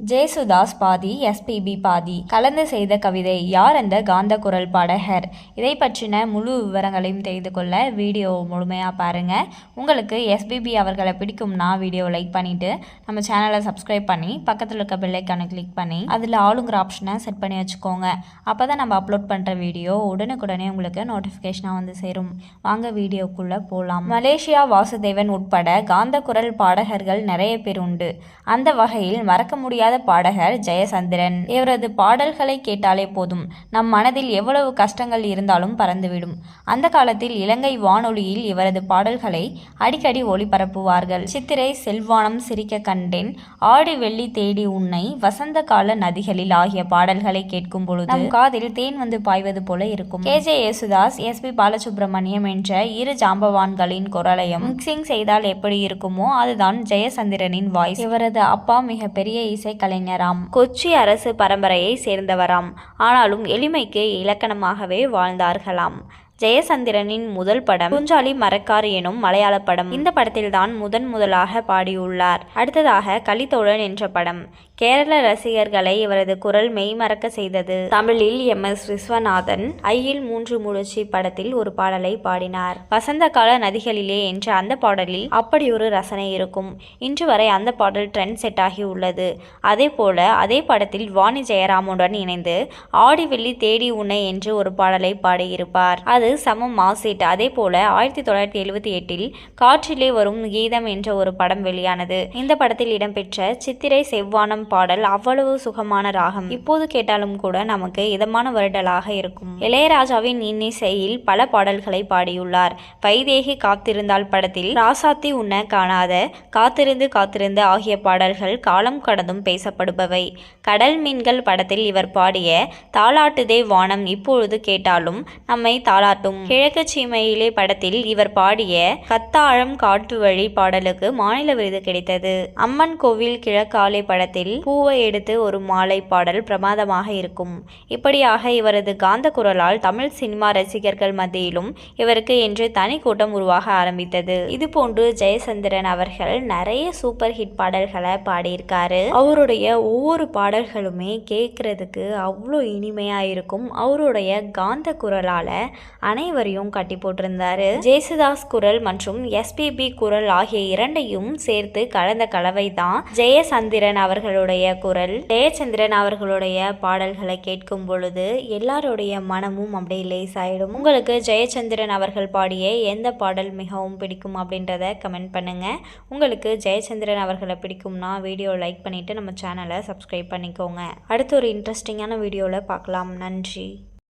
ஜேசுதாஸ் பாதி எஸ்பிபி பாதி. கலந்து செய்த கவிதை யார் அந்த காந்த குரல் பாடகர். இதை பற்றின முழு விவரங்களையும் தெரிந்து கொள்ள வீடியோ முழுமையாக பாருங்கள் உங்களுக்கு எஸ்பிபி அவர்களை பிடிக்கும்னா வீடியோ லைக் பண்ணிவிட்டு நம்ம சேனலை சப்ஸ்கிரைப் பண்ணி பக்கத்தில் இருக்க பெல்லைக்கானை கிளிக் பண்ணி அதில் ஆளுங்கிற ஆப்ஷனை செட் பண்ணி வச்சுக்கோங்க. அப்போ தான் நம்ம அப்லோட் பண்ணுற வீடியோ உடனுக்குடனே உங்களுக்கு நோட்டிஃபிகேஷனாக வந்து சேரும். வாங்க வீடியோக்குள்ளே போகலாம் மலேசியா வாசுதேவன் உட்பட காந்த குரல் பாடகர்கள் நிறைய பேர் உண்டு. அந்த வகையில் மறக்க முடியாத பாடகர் ஜெயசந்திரன். இவரது பாடல்களை கேட்டாலே போதும். நம் மனதில் எவ்வளவு கஷ்டங்கள் இருந்தாலும் பறந்துவிடும். அந்த காலத்தில் இலங்கை வானொலியில் இவரது பாடல்களை அடிக்கடி ஒளிபரப்புவார்கள். சித்திரை செல்வானம் சிரிக்க கண்டேன். ஆடி வெள்ளி தேடி உன்னை வசந்த கால நதிகளில் ஆகிய பாடல்களை கேட்கும் பொழுது நம் காதில் தேன் வந்து பாய்வது போல இருக்கும். K. J. Yesudas S. P. Balasubrahmanyam என்ற இரு ஜாம்பவான்களின் குரலையும் மிக்சிங் செய்தால் எப்படி இருக்குமோ அதுதான் ஜெயசந்திரனின் வாய்ஸ் இவரது அப்பா மிகப்பெரிய இசைக்கலைஞராம் கொச்சி அரசு பரம்பரையை சேர்ந்தவராம். ஆனாலும் எளிமைக்கு இலக்கணமாகவே வாழ்ந்தார்களாம். ஜெயசந்திரனின் முதல் படம் குஞ்சாலி மரக்கார் எனும் மலையாள படம். இந்த படத்தில்தான் முதன் முதலாக பாடியுள்ளார். அடுத்ததாக கலித்தோழன் என்ற படம். கேரள ரசிகர்களை இவரது குரல் மெய்மறக்க செய்தது. தமிழில் எம். எஸ். விஸ்வநாதன் ஐயில் மூன்று முழுச்சி படத்தில் ஒரு பாடலை பாடினார். வசந்த கால நதிகளிலே என்ற அந்த பாடலில் அப்படி ஒரு ரசனை இருக்கும். இன்று வரை அந்த பாடல் ட்ரெண்ட் செட் ஆகி உள்ளது. அதே போல அதே படத்தில் வாணி ஜெயராமுடன் இணைந்து ஆடி வெள்ளி தேடி உன்னை என்று ஒரு பாடலை பாடியிருப்பார். அது சமம் மாசிட் அதே போல ஆயிரத்தி தொள்ளாயிரத்தி எழுபத்தி எட்டில் காற்றிலே வரும் கீதம் என்ற ஒரு படம் வெளியானது. இந்த படத்தில் இடம்பெற்ற சித்திரை செவ்வானம் பாடல் அவ்வளவு சுகமான ராகம். இப்போது கேட்டாலும் கூட நமக்கு இதமான வருடலாக இருக்கும். இளையராஜாவின் இன்னிசையில் பல பாடல்களை பாடியுள்ளார். வைதேகி காத்திருந்தால் படத்தில் ராசாத்தி உன்ன காணாத காத்திருந்து காத்திருந்து ஆகிய பாடல்கள் காலம் கடந்தும் பேசப்படுபவை. கடல் மீன்கள் படத்தில் இவர் பாடிய தாளாட்டுதே வானம் இப்பொழுது கேட்டாலும் நம்மை காட்டும். கிழக்கு சீமையிலே படத்தில் இவர் பாடிய கத்தாழம் காட்டு வழி பாடலுக்கு மாநில விருது கிடைத்தது. அம்மன் கோவில் கிழக்காலை படத்தில் பூவை எடுத்து ஒரு மாலை பாடல் பிரமாதமாக இருக்கும். இப்படியாக இவரது காந்த குரலால் தமிழ் சினிமா ரசிகர்கள் மத்தியிலும் இவருக்கு என்று தனி கூட்டம் உருவாக ஆரம்பித்தது. இது போன்று ஜெயசந்திரன் அவர்கள் நிறைய சூப்பர் ஹிட் பாடல்களை பாடியிருக்காரு. அவருடைய ஒவ்வொரு பாடல்களுமே கேட்கறதுக்கு அவ்வளோ இனிமையா இருக்கும். அவருடைய காந்த குரலால அனைவரையும் கட்டி போட்டிருந்தாரு. ஜேசுதாஸ் குரல் மற்றும் எஸ்பிபி குரல் ஆகிய இரண்டையும் சேர்த்து கலந்த கலவை தான் ஜெயசந்திரன் அவர்களுடைய குரல். ஜெயச்சந்திரன் அவர்களுடைய பாடல்களை கேட்கும் பொழுது எல்லாருடைய மனமும் அப்படியே லேசாயிடும். உங்களுக்கு ஜெயச்சந்திரன் அவர்கள் பாடிய எந்த பாடல் மிகவும் பிடிக்கும் அப்படின்றத கமெண்ட் பண்ணுங்க. உங்களுக்கு ஜெயச்சந்திரன் அவர்களை பிடிக்கும்னா வீடியோ லைக் பண்ணிட்டு நம்ம சேனலை சப்ஸ்கிரைப் பண்ணிக்கோங்க. அடுத்து ஒரு இன்ட்ரெஸ்டிங்கான வீடியோவில் பார்க்கலாம். நன்றி.